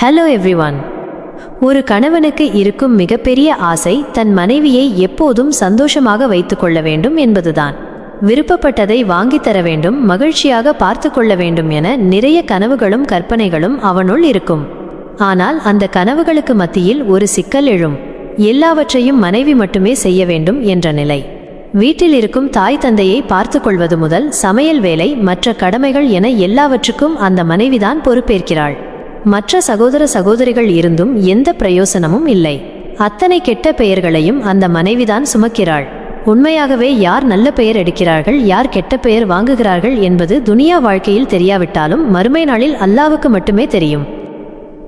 Hello everyone ஒரு கணவனுக்கு இருக்கும் மிகப்பெரிய ஆசை தன் மனைவியை எப்போதும் சந்தோஷமாக வைத்துக்கொள்ள வேண்டும் என்பதுதான். விருப்பப்பட்டதை வாங்கித் தர வேண்டும் மகிழ்ச்சியாக பார்த்து கொள்ள வேண்டும் என நிறைய கனவுகளும் கற்பனைகளும் அவனுள் இருக்கும். ஆனால் அந்த கனவுகளுக்கு மத்தியில் ஒரு சிக்கல் எழும். எல்லாவற்றையும் மனைவி மட்டுமே செய்ய வேண்டும் என்ற நிலை. வீட்டில் இருக்கும் தாய் தந்தையை பார்த்து கொள்வது முதல் சமையல் வேலை மற்ற கடமைகள் என எல்லாவற்றுக்கும் அந்த மனைவிதான் பொறுப்பேற்கிறாள். மற்ற சகோதர சகோதரிகள் இருந்தும் எந்த பிரயோசனமும் இல்லை. அத்தனை கெட்ட பெயர்களையும் அந்த மனைவிதான் சுமக்கிறாள். உண்மையாகவே யார் நல்ல பெயர் எடுக்கிறார்கள் யார் கெட்ட பெயர் வாங்குகிறார்கள் என்பது துனியா வாழ்க்கையில் தெரியாவிட்டாலும் மறுமை நாளில் அல்லாவுக்கு மட்டுமே தெரியும்.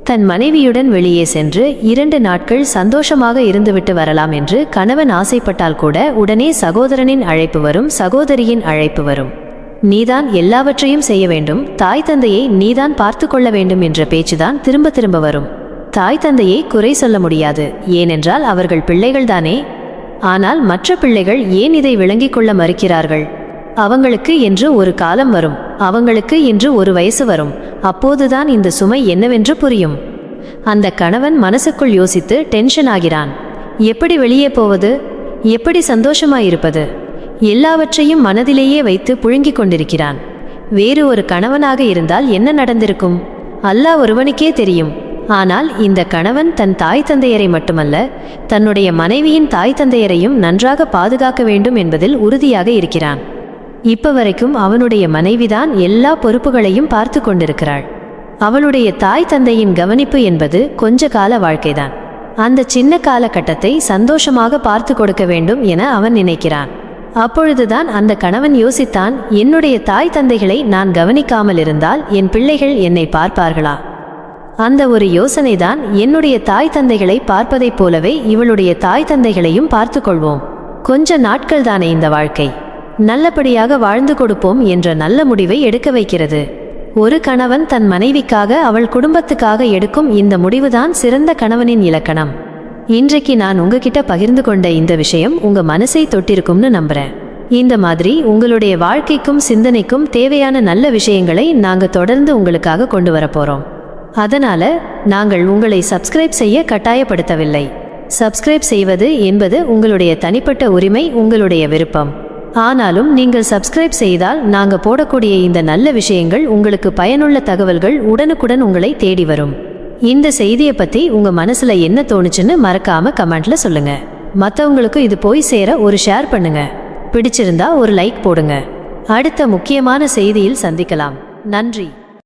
தன் மனைவியுடன் வெளியே சென்று இரண்டு நாட்கள் சந்தோஷமாக இருந்துவிட்டு வரலாம் என்று கணவன் ஆசைப்பட்டால் கூட உடனே சகோதரனின் அழைப்பு வரும் சகோதரியின் அழைப்பு வரும். நீதான் எல்லாவற்றையும் செய்ய வேண்டும். தாய் தந்தையை நீதான் பார்த்து கொள்ள வேண்டும் என்ற பேச்சுதான் திரும்ப திரும்ப வரும். தாய் தந்தையை குறை சொல்ல முடியாது. ஏனென்றால் அவர்கள் பிள்ளைகள்தானே. ஆனால் மற்ற பிள்ளைகள் ஏன் இதை விளங்கிக் கொள்ள மறுக்கிறார்கள்? அவங்களுக்கு என்று ஒரு காலம் வரும். அவங்களுக்கு என்று ஒரு வயசு வரும். அப்போதுதான் இந்த சுமை என்னவென்று புரியும். அந்த கணவன் மனசுக்குள் யோசித்து டென்ஷன் ஆகிறான். எப்படி வெளியே போவது? எப்படி சந்தோஷமாயிருப்பது? எல்லாவற்றையும் மனதிலேயே வைத்து புழுங்கிக் கொண்டிருக்கிறான். வேறு ஒரு கணவனாக இருந்தால் என்ன நடந்திருக்கும்? அல்லாஹ் ஒருவனுக்கே தெரியும். ஆனால் இந்த கணவன் தன் தாய் தந்தையரை மட்டுமல்ல தன்னுடைய மனைவியின் தாய் தந்தையரையும் நன்றாக பாதுகாக்க வேண்டும் என்பதில் உறுதியாக இருக்கிறான். இப்ப வரைக்கும் அவனுடைய மனைவிதான் எல்லா பொறுப்புகளையும் பார்த்து கொண்டிருக்கிறாள். அவளுடைய தாய் தந்தையின் கவனிப்பு என்பது கொஞ்ச கால வாழ்க்கைதான். அந்த சின்ன காலகட்டத்தை சந்தோஷமாக பார்த்து கொடுக்க வேண்டும் என அவன் நினைக்கிறான். அப்பொழுதுதான் அந்த கணவன் யோசித்தான் என்னுடைய தாய் தந்தைகளை நான் கவனிக்காமல் இருந்தால் என் பிள்ளைகள் என்னை பார்ப்பார்களா? அந்த ஒரு யோசனைதான் என்னுடைய தாய் தந்தைகளை பார்ப்பதைப் போலவே இவளுடைய தாய் தந்தைகளையும் பார்த்து கொள்வோம். கொஞ்ச நாட்கள் தானே இந்த வாழ்க்கை. நல்லபடியாக வாழ்ந்து கொடுப்போம் என்ற நல்ல முடிவை எடுக்க வைக்கிறது. ஒரு கணவன் தன் மனைவிக்காக அவள் குடும்பத்துக்காக எடுக்கும் இந்த முடிவுதான் சிறந்த கணவனின் இலக்கணம். இன்றைக்கு நான் உங்ககிட்ட பகிர்ந்து கொண்ட இந்த விஷயம் உங்க மனசை தொட்டிருக்கும்னு நம்புறேன். இந்த மாதிரி உங்களுடைய வாழ்க்கைக்கும் சிந்தனைக்கும் தேவையான நல்ல விஷயங்களை நாங்க தொடர்ந்து உங்களுக்காக கொண்டு வர அதனால நாங்கள் உங்களை சப்ஸ்கிரைப் செய்ய கட்டாயப்படுத்தவில்லை. சப்ஸ்கிரைப் செய்வது என்பது உங்களுடைய தனிப்பட்ட உரிமை உங்களுடைய விருப்பம். ஆனாலும் நீங்கள் சப்ஸ்கிரைப் செய்தால் நாங்க போடக்கூடிய இந்த நல்ல விஷயங்கள் உங்களுக்கு பயனுள்ள தகவல்கள் உடனுக்குடன் உங்களை தேடி வரும். இந்த செய்தியை பற்றி உங்கள் மனசில் என்ன தோணுச்சுன்னு மறக்காம கமெண்ட்ல சொல்லுங்க. மற்றவங்களுக்கும் இது போய் சேர ஒரு ஷேர் பண்ணுங்க. பிடிச்சிருந்தா ஒரு லைக் போடுங்க. அடுத்த முக்கியமான செய்தியில் சந்திக்கலாம். நன்றி.